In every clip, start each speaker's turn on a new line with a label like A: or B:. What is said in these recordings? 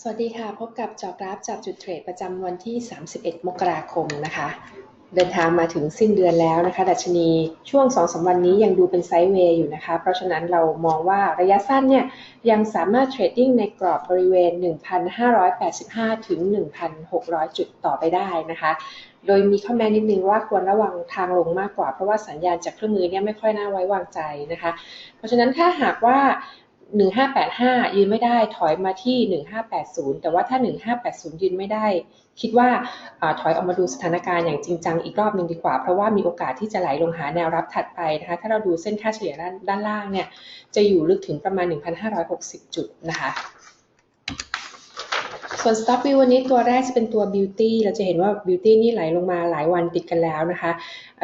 A: สวัสดีค่ะ พบกับจอกราฟจากจุดเทรดประจำวันที่ 31 มกราคมนะคะ เดินทางมาถึงสิ้นเดือนแล้วนะคะ ดัชนีช่วง 2-3วันนี้ยังดูเป็นไซด์เวย์อยู่นะคะ เพราะฉะนั้นเรามองว่าระยะสั้นเนี่ยยังสามารถเทรดดิ้งในกรอบบริเวณ 1,585 ถึง 1,600 จุดต่อไปได้นะคะ โดยมีข้อแม้นิดนึงว่าควรระวังทางลงมากกว่า เพราะว่าสัญญาณจากเครื่องมือเนี่ยไม่ค่อยน่าไว้วางใจนะคะ เพราะฉะนั้นถ้าหากว่า 1585 ยืนไม่ได้ถอยมาที่ 1580 แต่ว่าถ้า 1580 ยืนไม่ได้ คิดว่าอถอยออกมาดูสถานการณ์อย่างจริงจังอีกรอบหนึ่งดีกว่า เพราะว่ามีโอกาสที่จะไหลลงหาแนวรับถัดไปนะคะถ้าเราดูเส้นค่าเฉลี่ยด้านด้านล่างเนี่ยจะอยู่ลึกถึงประมาณ 1,560 จุดนะคะ ส่วน Stop View วันนี้ตัวแรกจะเป็นตัว Beauty เราจะเห็นว่า Beauty นี่ไหลลงมาหลายวันติดกันแล้วนะคะ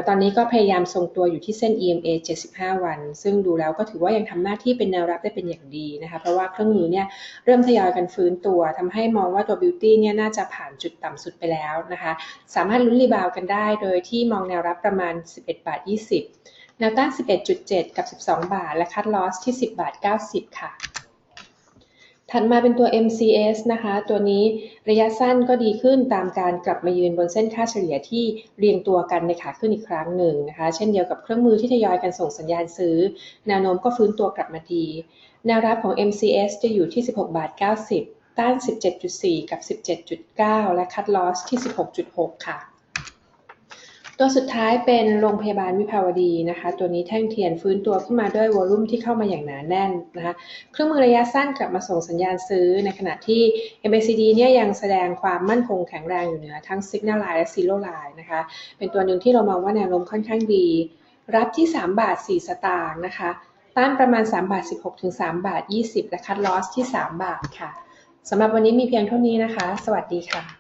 A: ตอนนี้ก็พยายามทรงตัวอยู่ที่เส้น EMA 75 วัน ซึ่งดูแล้วก็ถือว่ายังทำหน้าที่เป็นแนวรับได้เป็นอย่างดีนะคะ เพราะว่าเครื่องมือเนี่ยเริ่มทยอยกันฟื้นตัวทำให้มองว่าตัว Beauty เนี่ยน่าจะผ่านจุดต่ำสุดไปแล้วนะคะ สามารถลุ้นรีบาวกันได้โดยที่มองแนวรับประมาณ 11 บาท 20 แนวต้าน 11.7 กับ 12 บาท และคัดลอสที่ 10 บาท 90 ค่ะ ถัดมาเป็นตัว MCS นะคะ ตัวนี้ระยะสั้นก็ดีขึ้นตามการกลับมายืนบนเส้นค่าเฉลี่ยที่เรียงตัวกันในขาขึ้นอีกครั้งหนึ่งนะคะ เช่นเดียวกับเครื่องมือที่ทยอยกันส่งสัญญาณซื้อ แนวโน้มก็ฟื้นตัวกลับมาดี แนวรับของ MCS จะอยู่ที่ 16 บาท 90 ต้าน 17.4 กับ 17.9 และคัดลอสที่ 16.6 ค่ะ ตัวสุดท้ายเป็นโรงพยาบาลวิภาวดีนะคะ ตัวนี้แท่งเทียนฟื้นตัวขึ้นมาด้วยวอลุ่มที่เข้ามาอย่างหนาแน่นนะคะเครื่องมือระยะสั้นกลับมาส่งสัญญาณซื้อในขณะที่ MACD เนี่ยยังแสดงความมั่นคงแข็งแรงอยู่เหนือทั้ง Signal Line และ Zero Line นะคะ เป็นตัวหนึ่งที่เรามองว่าแนวโน้มค่อนข้างดี รับที่ 3 บาท 4 สตางค์นะคะ ต้านประมาณ 3 บาท 16 ถึง 3 บาท 20 และคัดลอสที่ 3 บาทค่ะสำหรับวันนี้มีเพียงเท่านี้นะคะ สวัสดีค่ะ